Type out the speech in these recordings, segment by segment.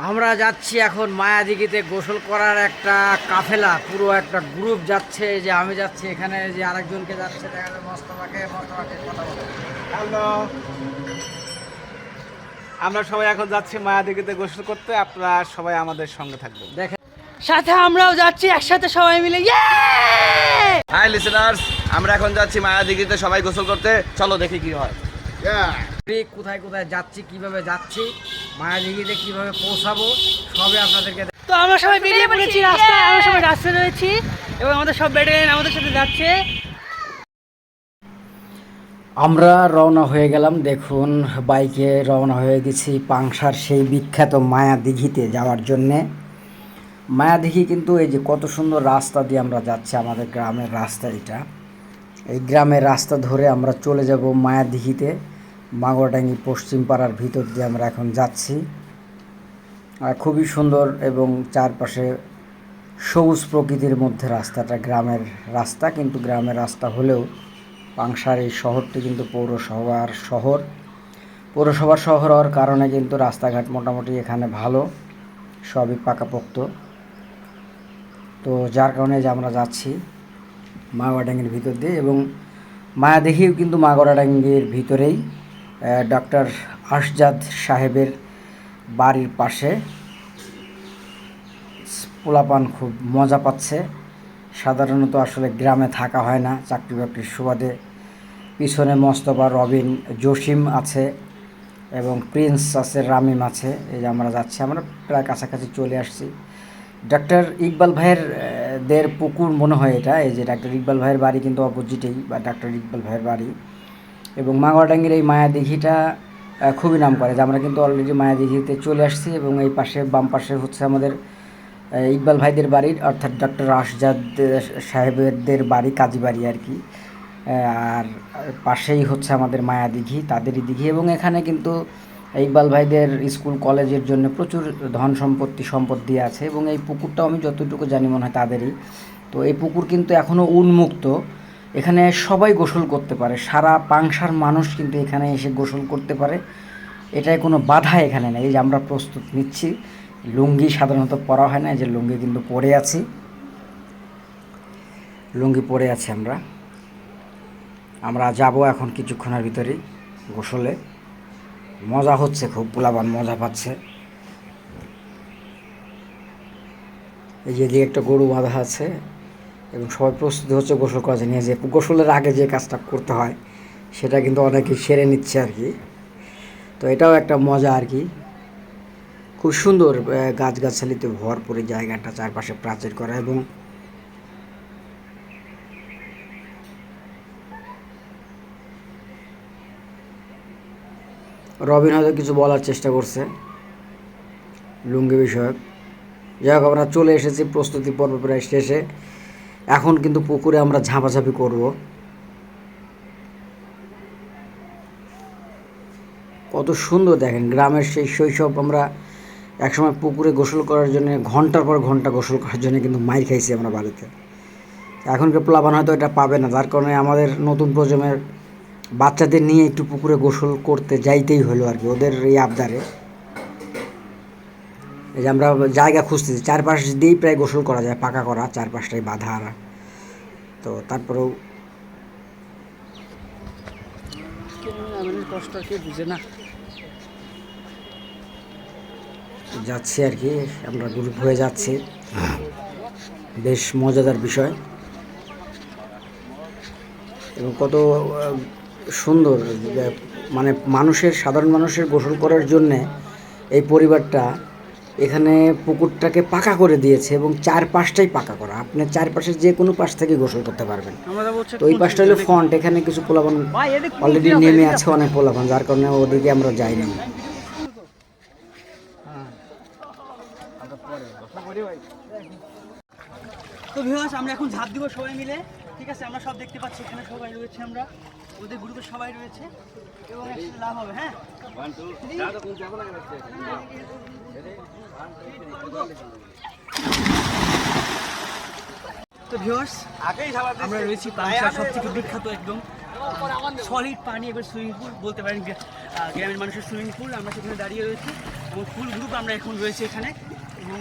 আমরা যাচ্ছি এখন মায়াদিঘিতে গোসল করার একটা কাফেলা পুরো একটা গ্রুপ যাচ্ছে যে আমি যাচ্ছি এখানে যে আরেকজনকে যাচ্ছে দেখা মস্তফাকে মস্তফাকে কথা আমরা সবাই এখন যাচ্ছি মায়াদিঘিতে গোসল করতে আপনারা সবাই আমাদের সঙ্গে থাকবেন। দেখে সাথে আমরাও যাচ্ছি একসাথে সবাই মিলে ইয়ে! হাই লিসেনার্স আমরা এখন যাচ্ছি মায়াদিঘিতে সবাই গোসল করতে চলো দেখি কি হয়। ঠিক কোথায় কোথায় যাচ্ছি কীভাবে যাচ্ছি মায়াদিঘিতে কীভাবে পৌঁছাবো সবে আপনাদেরকে তো আমরা সবাই বেরিয়ে পড়েছি রাস্তায় আমরা সবাই রাস্তায় রয়েছি এবং আমাদের সব ব্যাটালিয়ান আমাদের সাথে যাচ্ছে। আমরা রওনা হয়ে গেলাম দেখুন বাইকে রওনা হয়ে গেছি পাংশার সেই বিখ্যাত মায়া দিঘিতে যাওয়ার জন্যে। মায়া দিঘি কিন্তু এই যে কত সুন্দর রাস্তা দিয়ে আমরা যাচ্ছি আমাদের গ্রামের রাস্তা এটা। এই গ্রামের রাস্তা ধরে আমরা চলে যাব মায়া দিঘিতে। মাগরডাঙ্গি পশ্চিম পাড়ার ভিতর দিয়ে আমরা এখন যাচ্ছি। আর খুবই সুন্দর এবং চারপাশে সবুজ প্রকৃতির মধ্যে রাস্তাটা গ্রামের রাস্তা, কিন্তু গ্রামের রাস্তা হলেও পাংশার এই শহরটি কিন্তু পৌরসভার শহর। পৌরসভার শহর হওয়ার কারণে কিন্তু রাস্তাঘাট মোটামুটি এখানে ভালো, সবই পাকাপোক্ত। তো যার কারণে যে আমরা যাচ্ছি মাগোয়াডাঙ্গির ভিতর দিয়ে এবং মায়াদেহিও কিন্তু মাগোয়াডাঙ্গির ভিতরেই। ডক্টর আশজাদ সাহেবের বাড়ির পাশে। পোলাপান খুব মজা পাচ্ছে। সাধারণত আসলে গ্রামে থাকা হয় না চাকরি বাকরির সুবাদে। পিছনে মস্তফা রবিন জসিম আছে এবং প্রিন্স আছে, রামিম আছে। এই যে আমরা যাচ্ছি, আমরা প্রায় কাছাকাছি চলে আসছি। ডাক্তার ইকবাল ভাইয়ের দের পুকুর মনে হয় এটা। এই যে ডাক্তার ইকবাল ভাইয়ের বাড়ি কিন্তু অপোজিটেই, বা ডাক্তার ইকবাল ভাইয়ের বাড়ি। এবং মাগড়াঙ্গির এই মায়াদিঘিটা আহ, খুবই নাম করে যে আমরা কিন্তু অলরেডি মায়াদিঘিতে চলে আসছি এবং এই পাশে বাম পাশে হচ্ছে আমাদের ইকবাল ভাইদের বাড়ির অর্থাৎ ডক্টর রাশজাদ সাহেবদের বাড়ি কাজী বাড়ি আর কি। আর পাশেই হচ্ছে আমাদের মায়াদিঘি তাদেরই দিঘি এবং এখানে কিন্তু ইকবাল ভাইদের স্কুল কলেজের জন্য প্রচুর ধন সম্পত্তি সম্পদ দিয়ে আছে এবং এই পুকুরটাও আমি যতটুকু জানি মনে হয় তাদেরই। তো এই পুকুর কিন্তু এখনও উন্মুক্ত। এখানে সবাই গোসল করতে পারে। সারা পাংশার মানুষ কিন্তু এখানে এসে গোসল করতে পারে। এটাই কোনো বাধা এখানে নেই। যে আমরা প্রস্তুত নিচ্ছি। লুঙ্গি সাধারণত পরা হয় না। যে লুঙ্গি কিন্তু পরে আছি। লুঙ্গি পরে আছি আমরা। আমরা যাব এখন কিছুক্ষণের ভিতরেই গোসলে। মজা হচ্ছে খুব পোলাবান মজা পাচ্ছে। এই যে একটা গরু বাঁধা আছে। এবং সবাই প্রস্তুতি হচ্ছে গোসল করার এই যে গোসলের আগে যে কাজটা করতে হয়, সেটা কিন্তু অনেকে সেরে নিচ্ছে আর কি। তো এটাও একটা মজা আর কি। খুব সুন্দর গাছগাছালিতে ভরপুর জায়গাটা চারপাশে প্রাচীর করা এবং রবিন হয়তো কিছু বলার চেষ্টা করছে, লুঙ্গি বিষয়ক। যাই হোক, আমরা চলে এসেছি প্রস্তুতি পর্ব প্রায় শেষে। এখন কিন্তু পুকুরে আমরা ঝাঁপাঝাঁপি করব। কত সুন্দর দেখেন, গ্রামের সেই শৈশব আমরা একসময় পুকুরে গোসল করার জন্য, ঘণ্টার পর ঘণ্টা গোসল করার জন্য কিন্তু মাইর খাইছি আমরা বাড়িতে। এখনকার প্লাবান হয়তো এটা পাবে না, যার কারণে আমাদের নতুন প্রজন্মের বাচ্চাদের নিয়ে একটু পুকুরে গোসল করতে যাইতেই হলো আর কি, ওদের এই আবদারে। এই যে আমরা জায়গা খুঁজতেছি, চারপাশ দিয়েই প্রায় গোসল করা যায়, পাকা করা, চারপাশটাই বাধা তো তারপরেও যাচ্ছি আর কি, আমরা গ্রুপ হয়ে যাচ্ছি। বেশ মজাদার বিষয়। এবং কত সুন্দর মানে মানুষের, সাধারণ মানুষের গোসল করার জন্যে এই পরিবারটা এখানে পুকুরটাকে পাকা করে দিয়েছে এবং চার পাশটাই পাকা করা। আপনি চারপাশের যে কোনো পাশ থেকে গোসল করতে পারবেন। তো ওই পাশটা হলো ফ্রন্ট এখানে কিছু এদিক অলরেডি নেমে আছে অনেক পোলাবান যার কারণে ওদিকে আমরা যাইনি। তো ভিউয়ার্স আমরা এখন ঝাঁপ দিব সবাই মিলে। ঠিক আছে আমরা সব দেখতে পাচ্ছি এখানে সবাই রয়েছে আমরা। ওদের গ্রুপে সবাই রয়েছে এবং একসাথে লাভ হবে হ্যাঁ? তো ভিউয়ার্স আমরা রয়েছি পাংশার সব থেকে বিখ্যাত একদম সলিড পানি এবার সুইমিং পুল বলতে পারেন গ্রামের মানুষের সুইমিং পুল আমরা সেখানে দাঁড়িয়ে রয়েছি এবং ফুল গ্রুপ আমরা এখন রয়েছি এখানে। এবং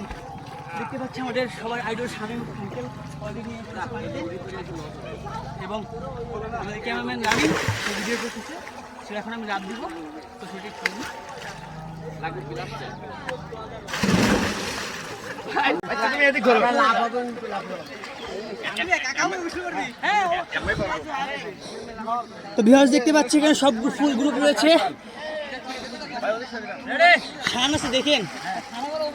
দেখতে পাচ্ছি আমাদের সবার আইডল শামীম আঙ্কেল অলরেডি এবং আমাদের ক্যামেরাম্যান রানিং ভিডিও করতেছে। সেটা এখন আমি রাত দিব তো সেটা একটু তো ভিউয়ার্স দেখতে পাচ্ছি এখানে সব ফুল গ্রুপ রয়েছে। দেখেন।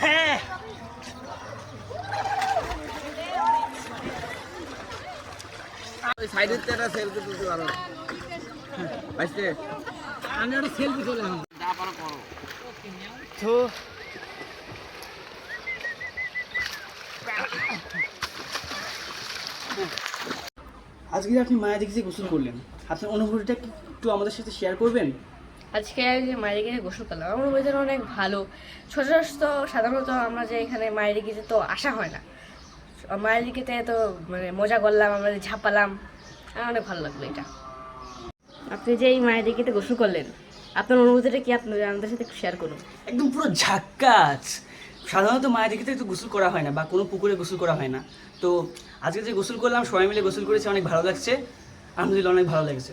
হ্যাঁ সাইডের একটা সেলফি তুলতে পারো। বাইসতে আমি একটা সেলফি করলাম যা পারো করো। তো আজকে আপনি মায়া দেখে গোসল করলেন আপনার অনুভূতিটা একটু আমাদের সাথে শেয়ার করবেন? আজকে যে মায়ের গিয়ে গোসল করলাম আমার ওয়েদার অনেক ভালো। ছোট তো সাধারণত আমরা যে এখানে মায়ের দিকে তো আসা হয় না। মায়ের দিকে তো মানে মজা করলাম আমরা ঝাপালাম আমার অনেক ভালো লাগল এটা। আপনি যে এই মায়ের দিকে গোসল করলেন আপনার অনুভূতিটা কি আপনার আমাদের সাথে শেয়ার করুন? একদম পুরো ঝাক্কাস সাধারণত মায়ের দিকে তো গোসল করা হয় না বা কোনো পুকুরে গোসল করা হয় না। তো আজকে যে গোসল করলাম, সবাই মিলে গোসল করেছে, অনেক ভালো লাগছে। আলহামদুলিল্লাহ, অনেক ভালো লাগছে।